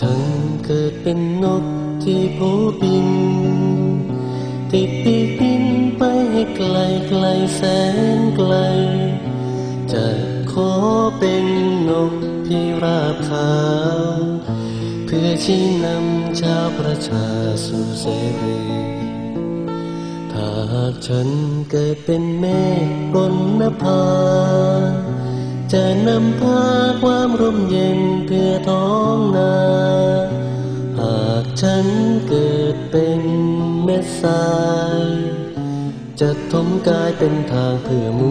ฉันเกิดเป็นนกที่โผบิน ติดปีกบินไปให้ไกลไกลแสนไกล จะขอเป็นนกพิราบขาว เพื่อชี้นำชาวประชาสู่เสรีถ้าหากฉันเกิดเป็นเมฆบนนภาจะนำพาความร่มเย็น นา หากฉันเกิดเป็นเม็ดทราย จะทมกายเป็นทางเพื่อม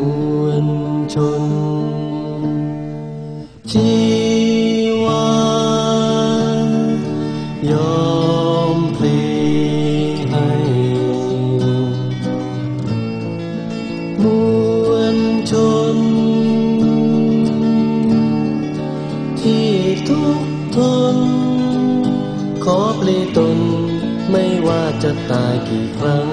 วลชน ชีวายอมพลีให้มวลชน ที่ทุก ทน ขอปลีตนไม่ว่าจะตายกี่ครั้ง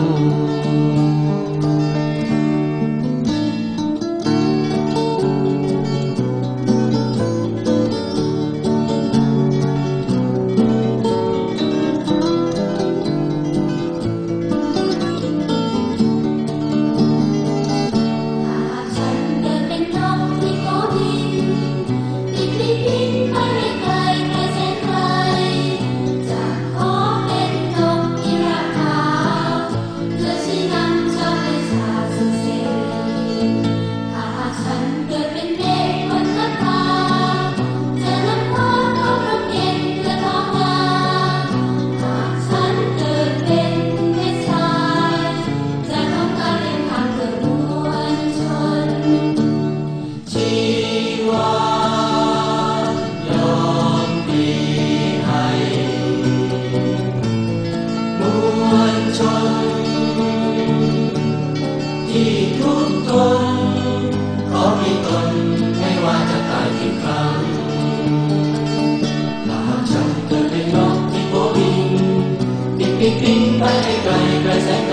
บินบินบินไ